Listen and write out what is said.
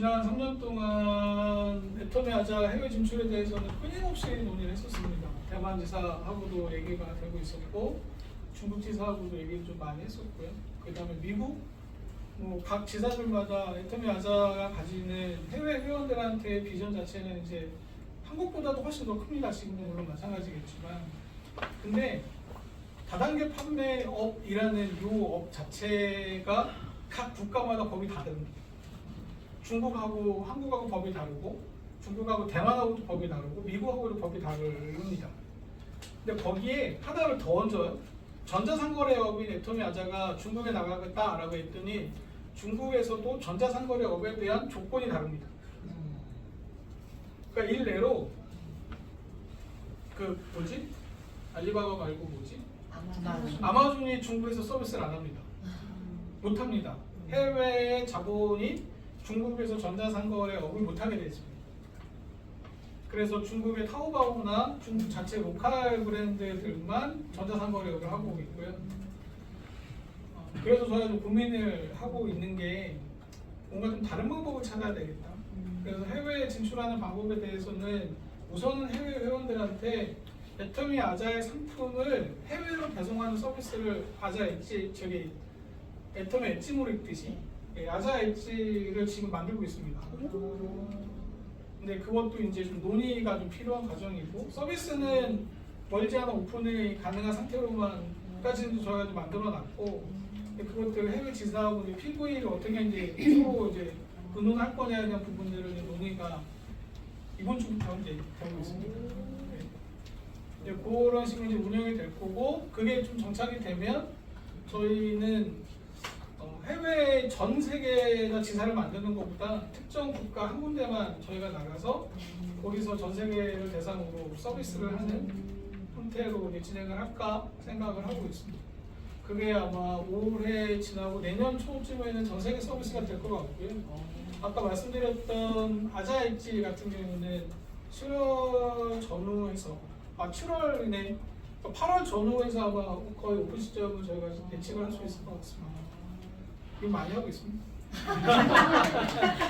지난 3년 동안 애터미 하자 해외 진출에 대해서는 끊임없이 논의를 했었습니다. 대만 지사하고도 얘기가 되고 있었고 중국 지사하고도 얘기를 좀 많이 했었고요. 그 다음에 미국 뭐 각 지사들마다 애터미 하자가 가지는 해외 회원들한테 비전 자체는 이제 한국보다도 훨씬 더 큽니다. 지금도 물론 마찬가지겠지만 근데 다단계 판매업이라는 이업 자체가 각 국가마다 법이 다릅니다. 중국하고 한국하고 법이 다르고 중국하고 대만하고도 법이 다르고 미국하고도 법이 다릅니다. 근데 거기에 하나를 더 얹어요. 전자상거래업인 애토미 아자가 중국에 나가겠다라고 했더니 중국에서도 전자상거래업에 대한 조건이 다릅니다. 그러니까 일례로 그 뭐지 알리바바 말고 뭐지 아마존이 중국에서 서비스를 안 합니다. 못 합니다. 해외 자본이 중국에서 전자상거래 업을 못하게 되습니다. 그래서 중국의 타오바오나 중국 자체 로컬 브랜드들만 전자상거래업을 하고 있고요. 어, 그래서 저희가 좀 고민을 하고 있는 게 뭔가 좀 다른 방법을 찾아야 되겠다. 그래서 해외에 진출하는 방법에 대해서는 우선은 해외 회원들한테 애터미 아자의 상품을 해외로 배송하는 서비스를 아자 엣지 저기 애터미 엣지몰 있듯이 예, 아자 엣지를 지금 만들고 있습니다. 근데 그것도 이제 좀 논의가 좀 필요한 과정이고 서비스는 멀지 않아 오픈이 가능한 상태로만까지는 저희가 좀 만들어놨고 그것들을 해외 지사하고 PV를 어떻게 이제 서로 이제 의논할 거냐에 대한 부분들을 논의가 이번 주부터 이제 되고 있습니다. 네. 그런 식으로 이제 운영이 될 거고 그게 좀 정착이 되면 저희는 어, 해외 전 세계가 지사를 만드는 것보다 특정 국가 한 군데만 저희가 나가서 거기서 전 세계를 대상으로 서비스를 하는 형태로 진행을 할까 생각을 하고 있습니다. 그게 아마 올해 지나고 내년 초쯤에는 전 세계 서비스가 될 것 같고요. 아까 말씀드렸던 아자 엣지 같은 경우는 7월 전후에서 아 7월이네 8월 전후에서 아마 거의 오픈 시점을 저희가 예측을 할 수 있을 것 같습니다. 많이 하고 있습니다.